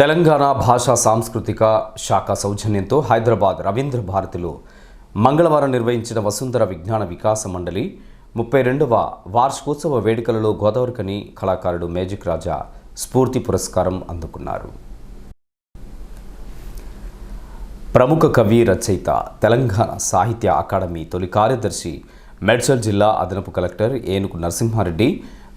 తెలంగాణ భాషా సాంస్కృతిక శాఖ సౌజన్యంతో హైదరాబాద్ రవీంద్ర భారతిలో మంగళవారం నిర్వహించిన వసుంధర విజ్ఞాన వికాస మండలి ముప్పై రెండవ వార్షికోత్సవ వేడుకలలో గోదావరికని కళాకారుడు మేజిక్ రాజా స్ఫూర్తి పురస్కారం అందుకున్నారు. ప్రముఖ కవి రచయిత తెలంగాణ సాహిత్య అకాడమీ తొలి కార్యదర్శి మెడ్చల్ జిల్లా అదనపు కలెక్టర్ ఏనుగు నరసింహారెడ్డి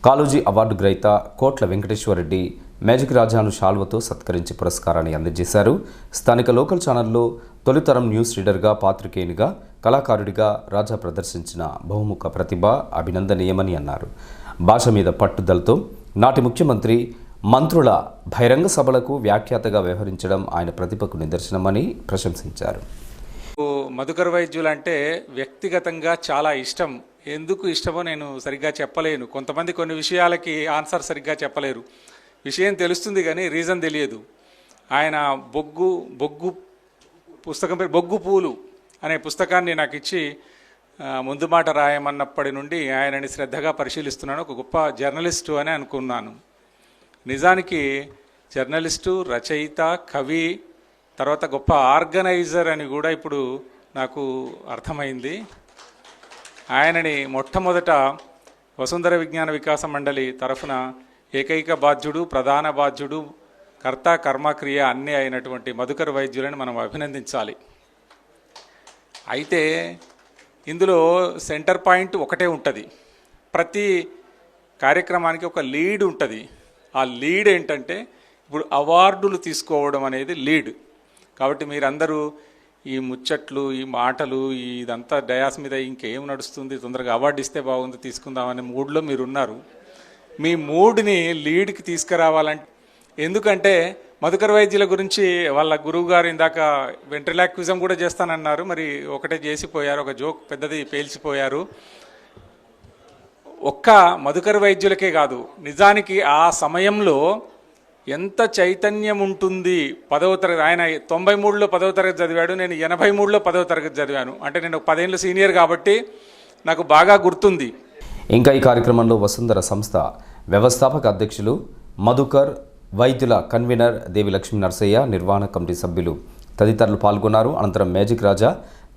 కాలోజీ అవార్డు గ్రహీత కోట్ల వెంకటేశ్వరరెడ్డి మ్యాజిక్ రాజాను షాల్వతో సత్కరించి పురస్కారాన్ని అందజేశారు. స్థానిక లోకల్ ఛానల్లో తొలితరం న్యూస్ రీడర్గా పాత్రికేయునిగా కళాకారుడిగా రాజా ప్రదర్శించిన బహుముఖ ప్రతిభ అభినందనీయమని అన్నారు. భాష మీద పట్టుదలతో నాటి ముఖ్యమంత్రి మంత్రుల బహిరంగ సభలకు వ్యాఖ్యాతగా వ్యవహరించడం ఆయన ప్రతిభకు నిదర్శనమని ప్రశంసించారు. నాకు మధుకర్ వైద్యులు అంటే వ్యక్తిగతంగా చాలా ఇష్టం. ఎందుకు ఇష్టమో నేను సరిగ్గా చెప్పలేను. కొంతమంది కొన్ని విషయాలకి ఆన్సర్ సరిగ్గా చెప్పలేరు. విషయం తెలుస్తుంది కానీ రీజన్ తెలియదు. ఆయన బొగ్గు బొగ్గు పుస్తకం పేరు బొగ్గు పూలు అనే పుస్తకాన్ని నాకు ఇచ్చి ముందు మాట రాయమన్నప్పటి నుండి ఆయనని శ్రద్ధగా పరిశీలిస్తున్నాను. ఒక గొప్ప జర్నలిస్టు అని అనుకున్నాను. నిజానికి జర్నలిస్టు రచయిత కవి తర్వాత గొప్ప ఆర్గనైజర్ అని కూడా ఇప్పుడు నాకు అర్థమైంది. ఆయనని మొట్టమొదట వసుంధర విజ్ఞాన వికాస మండలి తరఫున ఏకైక బాధ్యుడు ప్రధాన బాధ్యుడు కర్త కర్మక్రియ అన్నీ అయినటువంటి మధుకర్ వైద్యులని మనం అభినందించాలి. అయితే ఇందులో సెంటర్ పాయింట్ ఒకటే ఉంటుంది. ప్రతి కార్యక్రమానికి ఒక లీడ్ ఉంటుంది. ఆ లీడ్ ఏంటంటే ఇప్పుడు అవార్డులు తీసుకోవడం అనేది లీడ్. కాబట్టి మీరందరూ ఈ ముచ్చట్లు ఈ మాటలు ఇదంతా డయాస్ మీద ఇంకేం నడుస్తుంది తొందరగా అవార్డు ఇస్తే బాగుంది తీసుకుందామనే మూడ్లో మీరు ఉన్నారు మీ మూడ్ని లీడ్కి తీసుకురావాలంటే ఎందుకంటే మధుకర్ వైద్యుల గురించి వాళ్ళ గురువు గారు ఇందాక వెంట్రిలాక్విజం కూడా చేస్తానన్నారు. మరి ఒకటే చేసిపోయారు ఒక జోక్ పెద్దది పేల్చిపోయారు. ఒక్క మధుకర్ వైద్యులకే కాదు నిజానికి ఆ సమయంలో ఎంత చైతన్యం ఉంటుంది. పదవ తరగతి ఆయన తొంభై మూడులో పదవ తరగతి చదివాడు నేను ఎనభై మూడులో పదవ తరగతి చదివాను. అంటే నేను పదేళ్ళు సీనియర్ కాబట్టి నాకు బాగా గుర్తుంది. ఇంకా ఈ కార్యక్రమంలో వసుంధర సంస్థ వ్యవస్థాపక అధ్యక్షులు మధుకర్ వైద్యుల కన్వీనర్ దేవి లక్ష్మీ నరసయ్య నిర్వహణ కమిటీ సభ్యులు తదితరులు పాల్గొన్నారు. అనంతరం మేజిక్ రాజా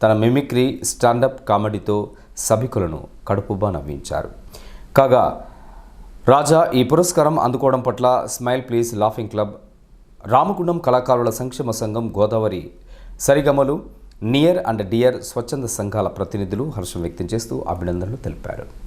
తన మిమిక్రీ స్టాండప్ కామెడీతో సభికులను కడుపుబా నవ్వించారు. కాగా రాజా ఈ పురస్కారం అందుకోవడం పట్ల smile please laughing club Ramagundam కళాకారుల సంక్షేమ సంఘం Godavari Sarigamalu near and dear స్వచ్ఛంద సంఘాల ప్రతినిధులు హర్షం వ్యక్తం చేస్తూ అభినందనలు తెలిపారు.